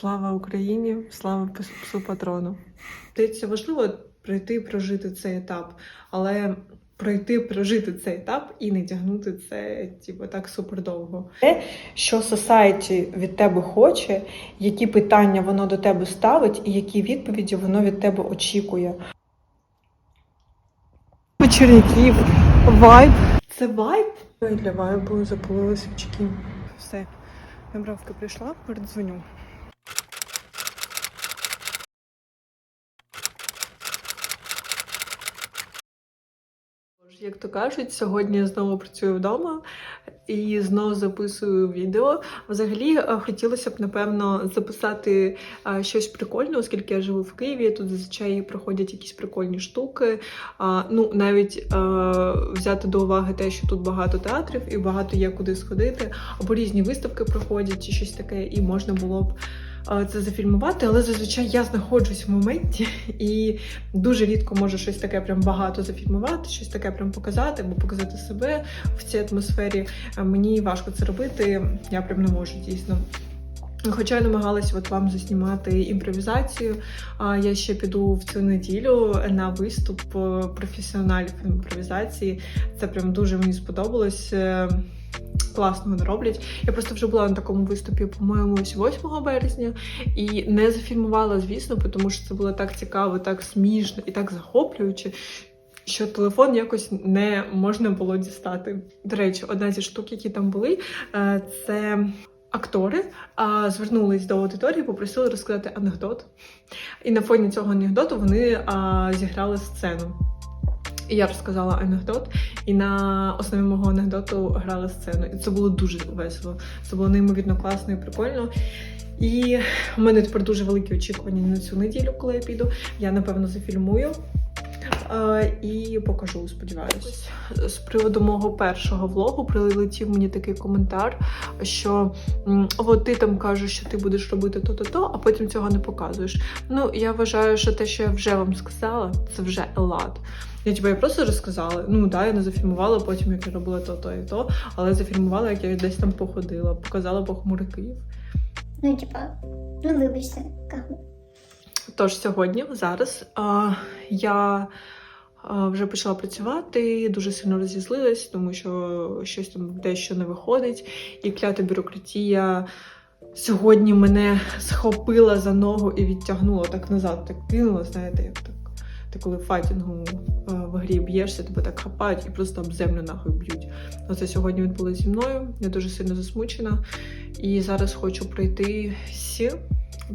Слава Україні, слава псу патрону. Здається, важливо пройти і прожити цей етап, але пройти, прожити цей етап і не тягнути це, типу, так супер довго. Те, що society від тебе хоче, які питання воно до тебе ставить, і які відповіді воно від тебе очікує. Вечірників, вайб. Це вайб? Для вайбу запалили свічки. Все, набравка прийшла, передзвоню. Як то кажуть, сьогодні я знову працюю вдома і знову записую відео. Взагалі е, хотілося б, напевно, записати е, щось прикольне, оскільки я живу в Києві. Тут зазвичай проходять якісь прикольні штуки. Ну, навіть е, взяти до уваги те, що тут багато театрів і багато є куди сходити, або різні виставки проходять, чи щось таке, і можна було б. Е, Це зафільмувати, але зазвичай я знаходжусь в моменті і дуже рідко можу щось таке прям багато зафільмувати, щось таке прям показати, або показати себе в цій атмосфері. Е, Мені важко це робити, я прям не можу дійсно. Хоча я намагалася от вам заснімати імпровізацію. Я ще піду в цю неділю на виступ е, професіоналів імпровізації. Це прям дуже мені сподобалось. Класно вони роблять. Я просто вже була на такому виступі, по-моєму, 8 березня, і не зафільмувала, звісно, тому що це було так цікаво, так смішно і так захоплююче, що телефон якось не можна було дістати. До речі, одна зі штук, які там були, е, це актори звернулись до аудиторії, попросили розказати анекдот. І на фоні цього анекдоту вони зіграли сцену. Я розказала анекдот, і на основі мого анекдоту грали сцену. І це було дуже весело. Це було неймовірно класно і прикольно. І в мене тепер дуже великі очікування на цю неділю, коли я піду. Я напевно зафільмую. Е, і покажу, сподіваюся. З приводу мого першого влогу прилетів мені такий коментар, що от ти там кажеш, що ти будеш робити то-то, то, а потім цього не показуєш. Ну, я вважаю, що те, що я вже вам сказала, це вже елат. Я типу, я просто розказала. Ну да, я не зафільмувала потім, як я робила то, то і то, але зафільмувала, як я десь там походила, показала похмурий Київ. Ну, типа, ну вибачте, как. Тож сьогодні, зараз, а, я вже почала працювати, дуже сильно розізлилась, тому що щось там дещо не виходить. І клята бюрократія сьогодні мене схопила за ногу і відтягнула так назад, так кинула, знаєте, як так. Ти коли в файтингу в грі б'єшся, тебе так хапають і просто об землю нахуй б'ють. Оце сьогодні відбулося зі мною. Я дуже сильно засмучена. І зараз хочу пройти сі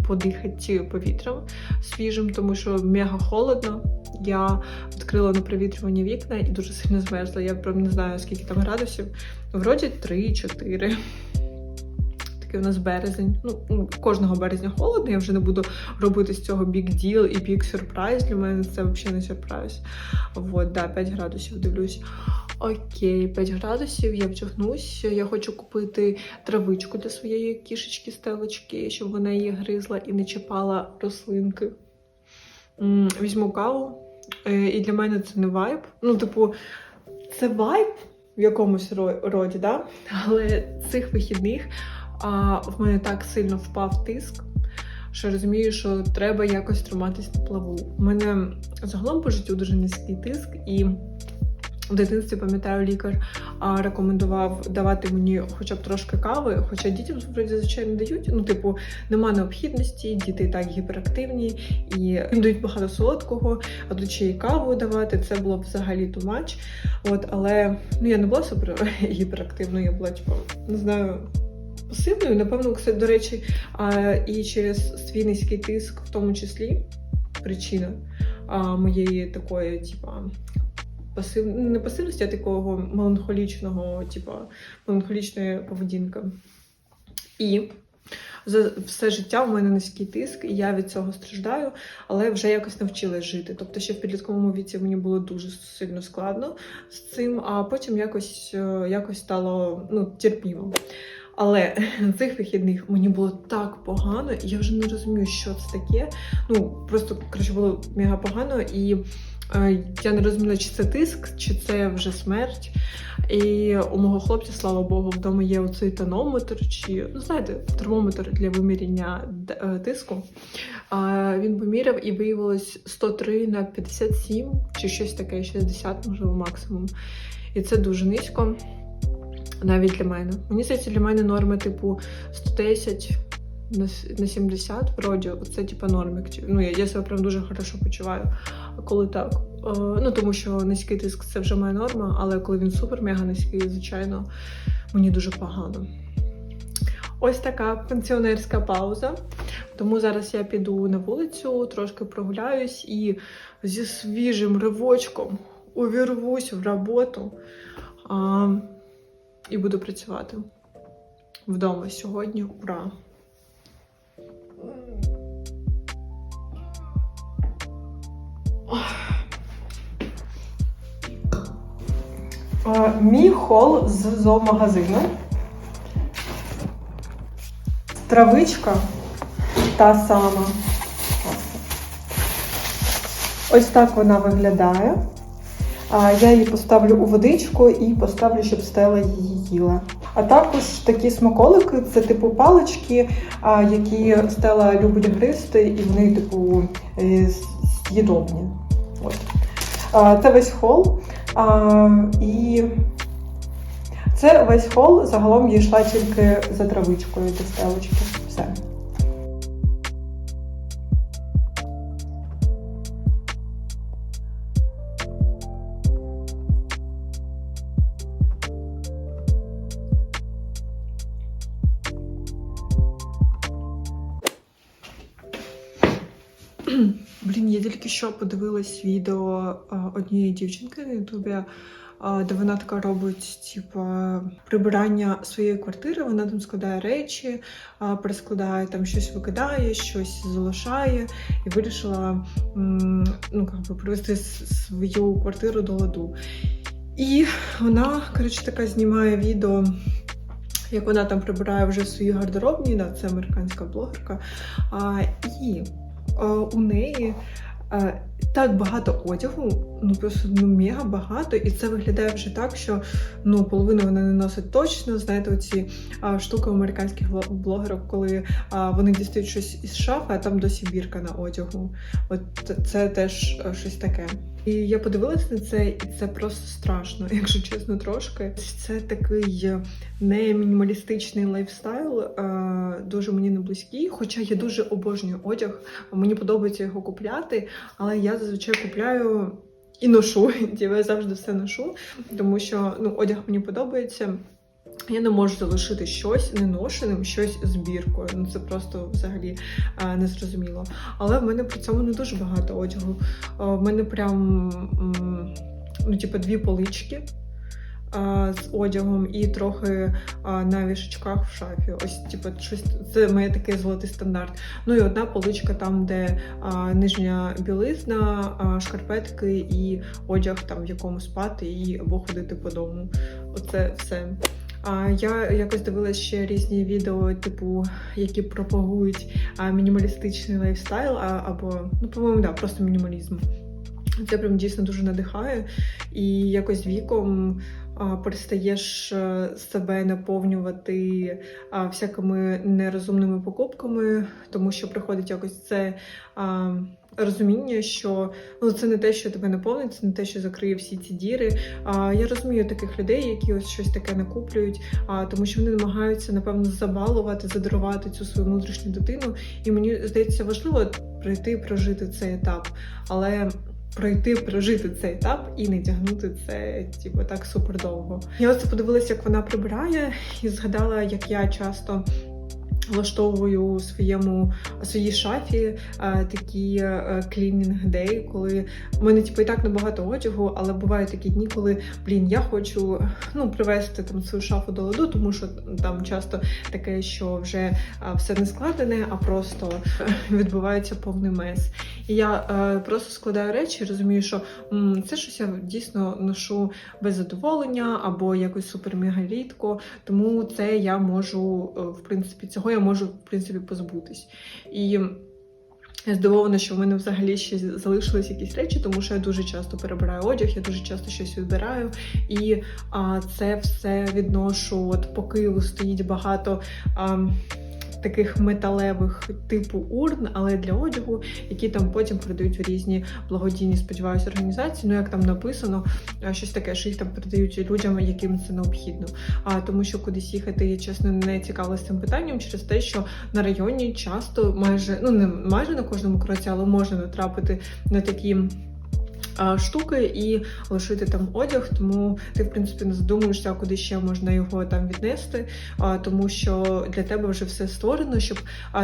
подихати повітрям свіжим, тому що мега холодно. Я відкрила на провітрювані вікна і дуже сильно змерзла. Я прям не знаю, скільки там градусів. Вроді 3-4. Такий у нас березень. Ну, кожного березня холодно. Я вже не буду робити з цього big deal і big сюрприз. Для мене це взагалі не сюрприз. Вот, да, 5 градусів дивлюсь. Окей, 5 градусів, я втягнусь. Я хочу купити травичку для своєї кішечки стелочки, щоб вона її гризла і не чіпала рослинки. Візьму каву. Е, І для мене це не вайб. Ну, типу, це вайб в якомусь роді, да? але цих вихідних а, в мене так сильно впав тиск. Що розумію, що треба якось триматись на плаву. У мене загалом по життю дуже низький тиск, і в дитинстві пам'ятаю, лікар а, рекомендував давати мені хоча б трошки кави, хоча дітям вроді звичайно дають. Ну, типу, нема необхідності, діти так гіперактивні і дають багато солодкого, а тут ще й каву давати. Це було б взагалі much. От, але ну я не була супер гіперактивною, я була типу, не знаю. Пасивною, напевно, до речі, і через свій низький тиск, в тому числі, причина моєї такої, типа, пасив... не пасивності, а такого меланхолічного, типа, меланхолічної поведінки. І за все життя в мене низький тиск, і я від цього страждаю, але вже якось навчилась жити. Тобто, ще в підлітковому віці мені було дуже сильно складно з цим, а потім якось, е, якось стало ну, терпімо. Але цих вихідних мені було так погано, і я вже не розумію, що це таке. Ну просто коротше, було мега погано, і Е, Я не розуміла, чи це тиск, чи це вже смерть. І у мого хлопця, слава Богу, вдома є оцей тонометр, чи ну, знаєте, термометр для виміряння е, тиску. Він поміряв і виявилось 103 на 57, чи щось таке, 60, можливо, максимум. І це дуже низько. Навіть для мене. Мені здається, для мене норми типу 110 на на 70 вроді. Це типу нормик. Ну, я, я себе прям дуже хорошо почуваю, коли так. Е, ну, тому що низький тиск це вже моя норма, але коли він супер-мега низький, звичайно, мені дуже погано. Ось така пенсіонерська пауза. Тому зараз я піду на вулицю, трошки прогуляюсь і зі свіжим ривочком увірвусь в роботу і буду працювати вдома сьогодні. Ура! Мій хол з зоомагазину. Травичка та сама. Ось так вона виглядає. Я її поставлю у водичку і поставлю, щоб стела її їла. А також такі смаколики це типу палички, які стела любить гризти, і вони, типу, е, з'їдобні. Це весь хол. І це весь хол. Загалом я йшла тільки за травичкою до стелочки. Блін, я тільки що подивилась відео однієї дівчинки на Ютубі, де вона така робить, типа, прибирання своєї квартири. Вона там складає речі, перескладає там щось викидає, щось залишає, і вирішила ну, би, привести свою квартиру до ладу. І вона, коротше, така знімає відео. Як вона там прибирає вже свої гардеробні, да, це американська блогерка. А, і у неї е, так багато одягу, ну просто ну мега багато, і це виглядає вже так, що ну половину вона не носить точно. Знаєте, оці а, штуки американських блогерів, коли а, вони дістають щось із шафи, а там досі бірка на одягу. От це теж е, щось таке. І я подивилась на це, і це просто страшно, якщо чесно, трошки. Це такий е, не мінімалістичний лайфстайл, е, дуже мені не близький. Хоча я дуже обожнюю одяг, мені подобається його купляти, але я зазвичай купляю і ношу. Я завжди все ношу, тому що ну, одяг мені подобається. Я не можу залишити щось неношеним, щось з біркою. Ну це просто взагалі е, незрозуміло. Але в мене при цьому не дуже багато одягу. Е, В мене прям м, ну, типу, дві полички з одягом і трохи на вішачках в шафі. Ось, типу, щось це моє такий золотий стандарт. Ну і одна поличка там, де а, нижня білизна, а, шкарпетки і одяг там в якому спати і або ходити по дому. Оце все. А я якось дивилася ще різні відео, типу, які пропагують а, мінімалістичний лайфстайл, а, або ну, по-моєму, да, просто мінімалізм. Це прям дійсно дуже надихає. І якось віком перестаєш е, себе наповнювати всякими нерозумними покупками, тому що приходить якось це розуміння, що ну, це не те, що тебе наповнить, це не те, що закриє всі ці діри. Я розумію таких людей, які ось щось таке накуплюють, а, тому що вони намагаються, напевно, забалувати, задарувати цю свою внутрішню дитину. І мені здається важливо пройти, прожити цей етап. Але пройти, прожити цей етап і не тягнути це, типу, так супер довго. Я ось подивилася, як вона прибирає, і згадала, як я часто. Влаштовую у своєму у своїй шафі е, такі клінінг дей, коли в мене типу, і так небагато одягу, але бувають такі дні, коли блін, я хочу ну привести там свою шафу до ладу, тому що там часто таке, що вже е, все не складене, а просто е, відбувається повний мес. І я е, просто складаю речі, розумію, що м, це щось я дійсно ношу без задоволення або якось супер-мега рідко. Тому це я можу, е, в принципі, цього я можу в принципі позбутись. І Я здивована, що в мене взагалі ще залишились якісь речі, тому що я дуже часто перебираю одяг, я дуже часто щось відбираю, і а, це все відношу. От по стоїть багато. А, Таких металевих типу урн, але для одягу, які там потім продають в різні благодійні, сподіваюся, організації. Ну як там написано, щось таке, що їх там передають людям, яким це необхідно. А тому, що кудись їхати, я чесно не цікавилася цим питанням через те, що на районі часто майже ну не майже на кожному кроці, але можна натрапити на такі. Штуки і лишити там одяг, тому ти, в принципі, не задумуєшся, куди ще можна його там віднести, тому що для тебе вже все створено, щоб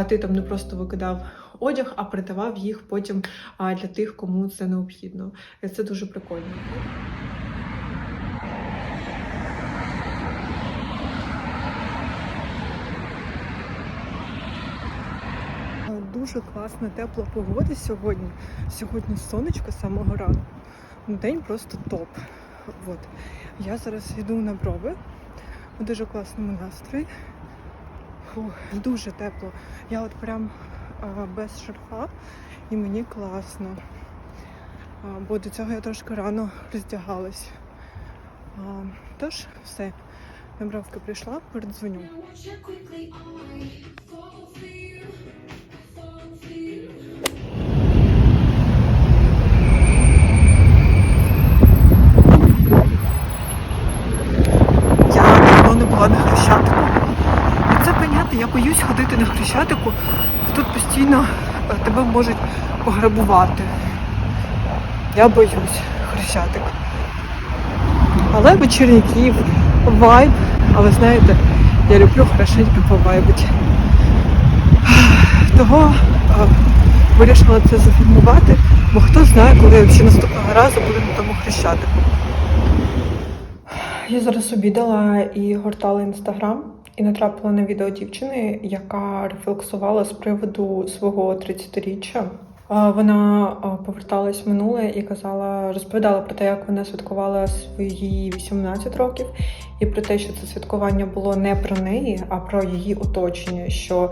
ти там не просто викидав одяг, а придавав їх потім для тих, кому це необхідно. Це дуже прикольно. Дуже класна тепла погода сьогодні. Сьогодні сонечко з самого ранку. Ну, День просто топ. От. Я зараз йду на брови у дуже класному настрої. Фух, дуже тепло. Я от прям а, без шарфа і мені класно. А, бо до цього я трошки рано роздягалась. А, тож, все. На бровки прийшла, передзвоню. Я давно не була на хрещатику. І це понятно, я боюсь ходити на хрещатику. Тут постійно е, тебе можуть пограбувати. Я боюсь хрещатик. Але вечірній Київ, вайб. А ви знаєте, я люблю хорошенько повайбити. Того е, вирішила це зафільмувати, бо хто знає, коли я ще наступного разу буду на тому хрещатику. Я зараз обідала і гортала інстаграм і натрапила на відео дівчини, яка рефлексувала з приводу свого 30-річчя. Вона поверталась в минуле і казала, розповідала про те, як вона святкувала свої 18 років, і про те, що це святкування було не про неї, а про її оточення. Що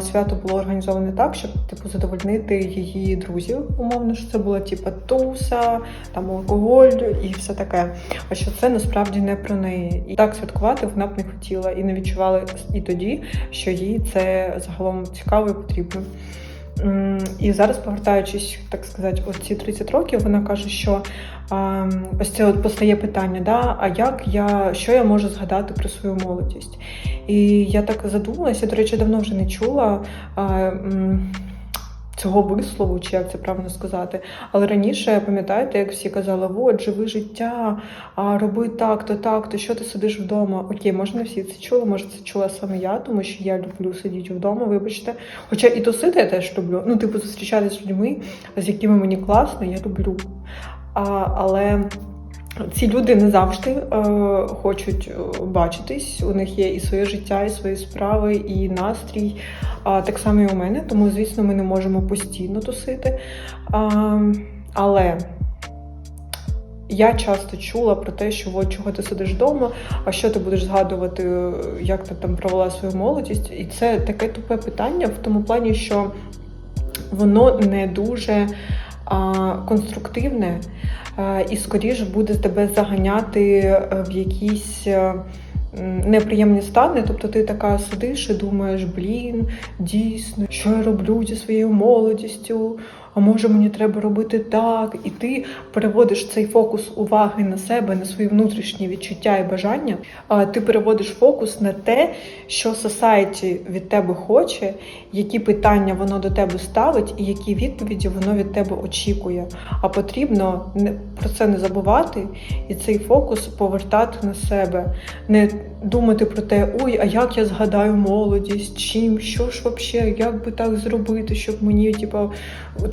свято було організоване так, щоб типу задовольнити її друзів. Умовно, що це була типу туса, там алкоголь і все таке. А що це насправді не про неї. І так святкувати вона б не хотіла і не відчувала і тоді, що їй це загалом цікаво і потрібно. І зараз, повертаючись, так сказати, оці ці 30 років, вона каже, що ось це от постає питання, да, а як я, що я можу згадати про свою молодість? І я так задумалася, до речі, давно вже не чула. Цього вислову, чи як це правильно сказати. Але раніше, пам'ятаєте, як всі казали, от, живи життя, а роби так, то так, то що ти сидиш вдома? Окей, може не всі це чули, може це чула саме я, тому що я люблю сидіти вдома, вибачте. Хоча і тусити я теж люблю. Ну, типу, зустрічатися з людьми, з якими мені класно, я люблю. А, але ці люди не завжди е, хочуть е, бачитись. У них є і своє життя, і свої справи, і настрій. А, так само і у мене, тому, звісно, ми не можемо постійно тусити. А, але я часто чула про те, що от чого ти сидиш вдома, а що ти будеш згадувати, е, як ти там провела свою молодість. І це таке тупе питання в тому плані, що воно не дуже а, конструктивне і скоріше буде тебе заганяти е, в якісь. е, Неприємні стани, тобто ти така сидиш і думаєш, блін, дійсно, що я роблю зі своєю молодістю, а може мені треба робити так, і ти переводиш цей фокус уваги на себе, на свої внутрішні відчуття і бажання. Ти переводиш фокус на те, що society від тебе хоче, які питання воно до тебе ставить, і які відповіді воно від тебе очікує. А потрібно про це не забувати і цей фокус повертати на себе, не думати про те, ой, а як я згадаю молодість, чим, що ж вообще, як би так зробити, щоб мені, типу,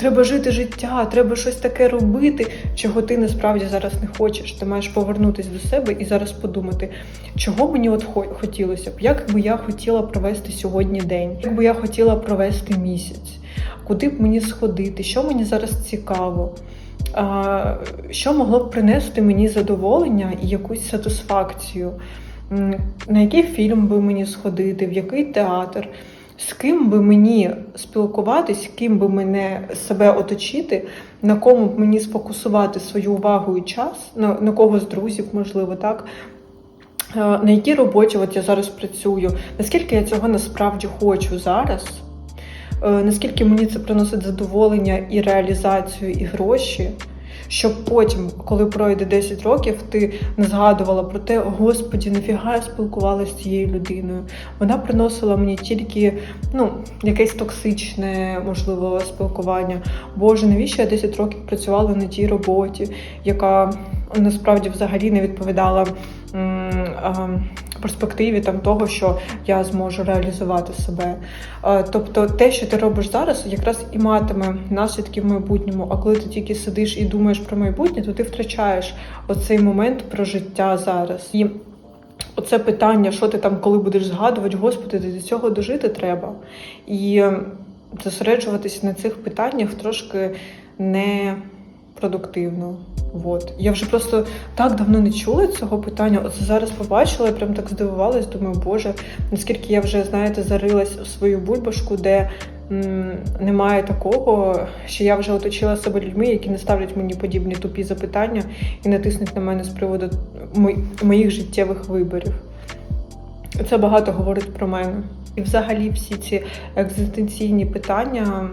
треба жити життя, треба щось таке робити, чого ти насправді зараз не хочеш. Ти маєш повернутися до себе і зараз подумати, чого мені от хо- хотілося б, як би я хотіла провести сьогодні день, як би я хотіла провести місяць, куди б мені сходити, що мені зараз цікаво. Що могло б принести мені задоволення і якусь сатисфакцію? На який фільм би мені сходити, в який театр? З ким би мені спілкуватись, ким би мене себе оточити, на кому б мені сфокусувати свою увагу і час, на, на кого з друзів, можливо, так. Е, На якій роботі от я зараз працюю, наскільки я цього насправді хочу зараз, е, наскільки мені це приносить задоволення і реалізацію, і гроші, щоб потім, коли пройде 10 років, ти не згадувала про те, господі, нафіга я спілкувалася з цією людиною. Вона приносила мені тільки ну, якесь токсичне, можливо, спілкування. Боже, навіщо я 10 років працювала на тій роботі, яка насправді взагалі не відповідала перспективі там того, що я зможу реалізувати себе. Тобто, те, що ти робиш зараз, якраз і матиме наслідки в майбутньому. А коли ти тільки сидиш і думаєш про майбутнє, то ти втрачаєш оцей момент про життя зараз. І оце питання, що ти там, коли будеш згадувати, господи, до цього дожити треба. І зосереджуватися на цих питаннях трошки не продуктивно. Вот. Я вже просто так давно не чула цього питання. Оце зараз побачила, я прям так здивувалась. Думаю, боже, наскільки я вже, знаєте, зарилась у свою бульбашку, де м, немає такого, що я вже оточила себе людьми, які не ставлять мені подібні тупі запитання і не тиснуть на мене з приводу мо- моїх життєвих виборів. Це багато говорить про мене. І взагалі всі ці екзистенційні питання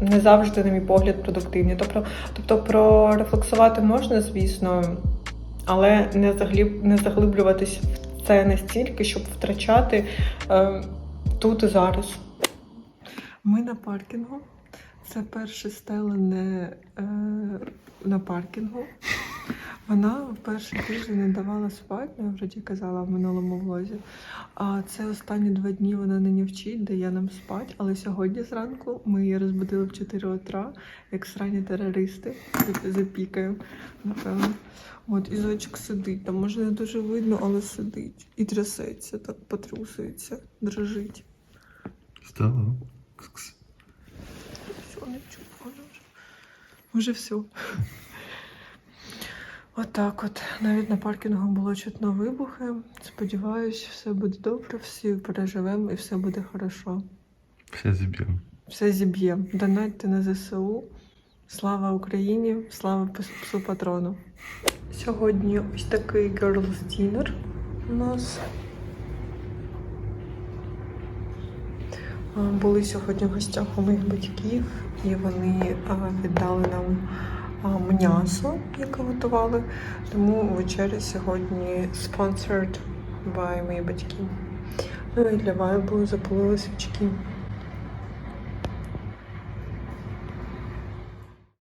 не завжди, на мій погляд, продуктивні. Тобто, тобто прорефлексувати можна, звісно, але не, заглиб, не заглиблюватись в це настільки, щоб втрачати е, тут і зараз. Ми на паркінгу. Це перше стелене е, на паркінгу. Вона в перший тиждень не давала спати, я вже казала в минулому влозі. А це останні два дні вона не вчить, дає нам спати. Але сьогодні зранку ми її розбудили в 4 утра, як срані терористи. Зап- Запікаємо, напевно. От, і зайчик сидить. Там може не дуже видно, але сидить. І трясеться, так потрусується, дрожить. Встала. Все, не чую, вже. Уже все. Отак от. Навіть на паркінгу було чутно вибухи. Сподіваюсь, все буде добре, всі переживемо і все буде хорошо. Все забьем. Все зіб'ємо. Донатьте на ЗСУ. Слава Україні! Слава псу патрону! Сьогодні ось такий girls dinner у нас. Були сьогодні в гостях у моїх батьків, і вони віддали нам м'ясо, яке готували. Тому вечеря сьогодні sponsored by мої батьки. Ну і для вайбу запалили свічки.